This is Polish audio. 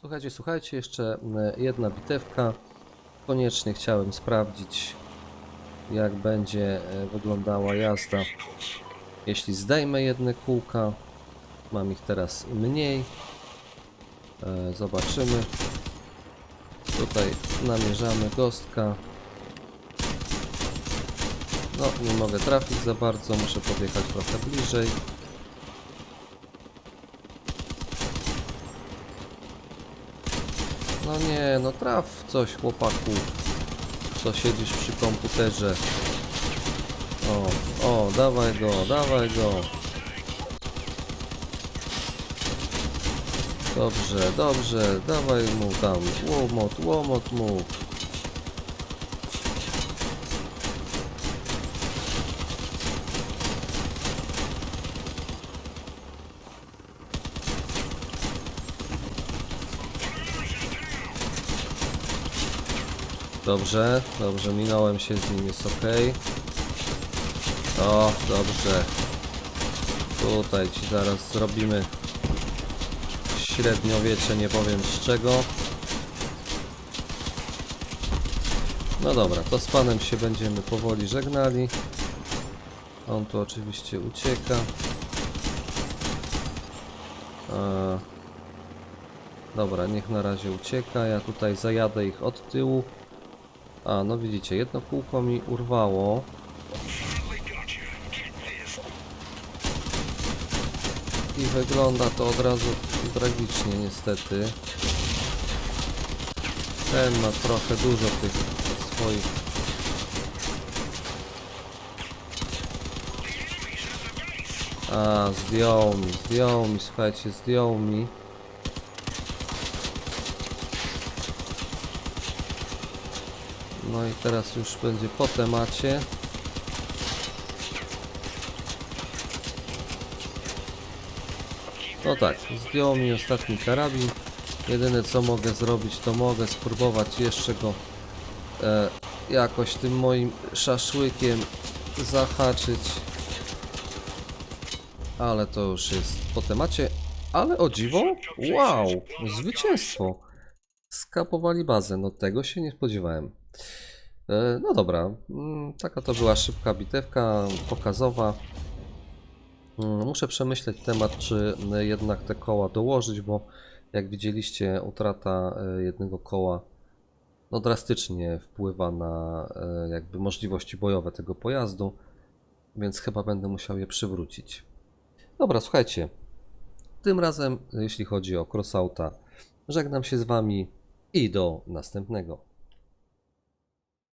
Słuchajcie, słuchajcie, jeszcze e, jedna bitewka. Koniecznie chciałem sprawdzić, jak będzie e, wyglądała jazda. Jeśli zdejmę jedne kółka, mam ich teraz mniej. E, Zobaczymy. Tutaj namierzamy gostka. No, nie mogę trafić za bardzo, muszę podjechać trochę bliżej. No nie, no traf coś chłopaku. Co siedzisz przy komputerze. O, o, dawaj go, dawaj go. Dobrze, dobrze, dawaj mu tam, łomot, łomot mu. Dobrze, dobrze, minąłem się z nim, jest ok. O, dobrze. Tutaj ci zaraz zrobimy średniowiecze, nie powiem z czego. No dobra, to z panem się będziemy powoli żegnali. On tu oczywiście ucieka. E, Dobra, niech na razie ucieka. Ja tutaj zajadę ich od tyłu. A, no widzicie, jedno kółko mi urwało. I wygląda to od razu tragicznie niestety. Ten ma trochę dużo tych swoich... A, zdjął mi, zdjął mi, słuchajcie, zdjął mi. No i teraz już będzie po temacie. No tak, zdjął mi ostatni karabin. Jedyne co mogę zrobić, to mogę spróbować jeszcze go e, jakoś tym moim szaszłykiem zahaczyć. Ale to już jest po temacie. Ale o dziwo, wow, zwycięstwo. Skapowali bazę, no tego się nie spodziewałem. E, No dobra, mm, taka to była szybka bitewka pokazowa. Mm, Muszę przemyśleć temat, czy e, jednak te koła dołożyć, bo jak widzieliście, utrata e, jednego koła no drastycznie wpływa na jakby możliwości bojowe tego pojazdu, więc chyba będę musiał je przywrócić. Dobra, słuchajcie, tym razem, jeśli chodzi o Crossauta, żegnam się z Wami i do następnego.